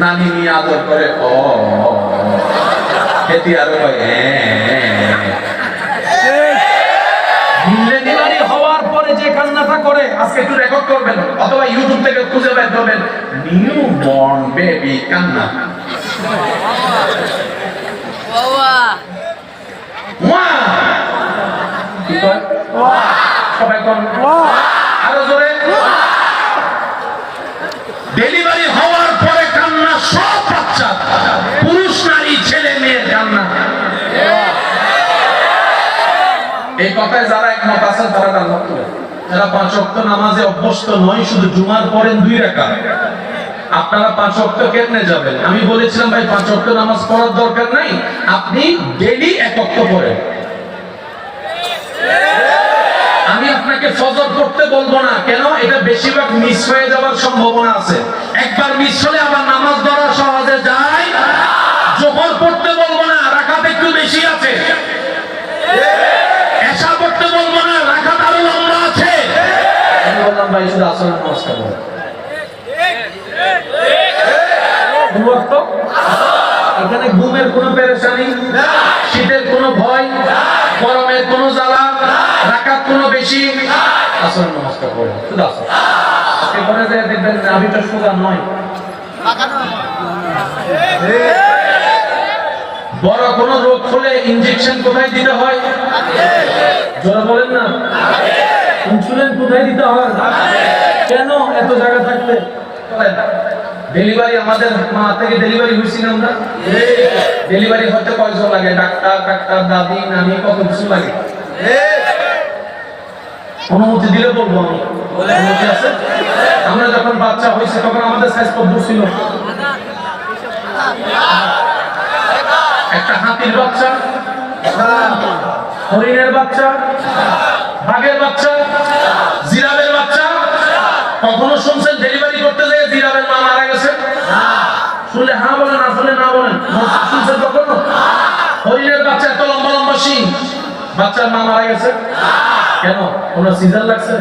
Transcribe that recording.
নানি নিয়ে আদর করে ও খেতে আরও পরে যে করে আজকে একটু রেকর্ড করবেন অথবা ইউটিউব থেকে খুঁজে বেবি কান্না আরও জোরে ডেলিভারি হওয়ার পরে কান্না সব বাচ্চা, পুরুষ নারী, ছেলে, মেয়ের কান্না। এই কথায় যারা একমত আছেন তারা কান্না যারা পাঁচ অক্ট নামাজে অভ্যস্ত নয়, শুধু জুমার পরেন দুই রাখা। আপনারা পাঁচ অক্ট কেমনে যাবেন? আমি বলেছিলাম, ভাই, পাঁচ অক্ট নামাজ পড়ার দরকার নাই। আপনি ডেলি এক অক্ট পড়েন আমি আপনাকে ফজর করতে বলব না। কেন? এটা বেশিরভাগ মিস হয়ে যাওয়ার সম্ভাবনা আছে। একবার মিস হলে আবার নামাজ ধরা সহজে যায়। জোহর পড়তে বলব না, রাখাত একটু বেশি আছে। রাখাত এখানে ঘুমের কোনো শীতের কোনো ভয়, গরমের কোনো জ্বালা রাকাত কোনো বেশি আসলে নমস্কার করো শুধু আসো আজকে ঘরে দেখবেন নাভিটা সোজা নয় বড় কোনো রোগ হলে ইনজেকশন কোথায় দিতে হয় জোরে বলেন না ইনসুলিন কোথায় দিতে হয় কেন এত জায়গা থাকতে ডেলিভারি আমাদের মা থেকে ডেলিভারি হয়েছি না আমরা? ডেলিভারি হতে কয়জন লাগে? ডাক্তার ডাক্তার, দাদি, নানি কত কিছু লাগে? অনুমতি দিলে বলব আমি। অনুমতি আছে? আমরা যখন বাচ্চা হয়েছে, তখন আমাদের সাইজ কত ছিল। একটা হাতির বাচ্চা, হরিণের বাচ্চা, বাঘের বাচ্চা জিরাবের বাচ্চা। কখনো শুনছেন ডেলিভারি করতে যেয়ে জিরাবের মা মারা গেছে? শুনলে হ্যাঁ বলেন, না শুনলে না বলেন? শুনছেন কখনো? হরিণের বাচ্চা এত লম্বা লম্বা শিং। বাচ্চার মা মারা গেছে। কেন? কোনো সিজার লাগছে?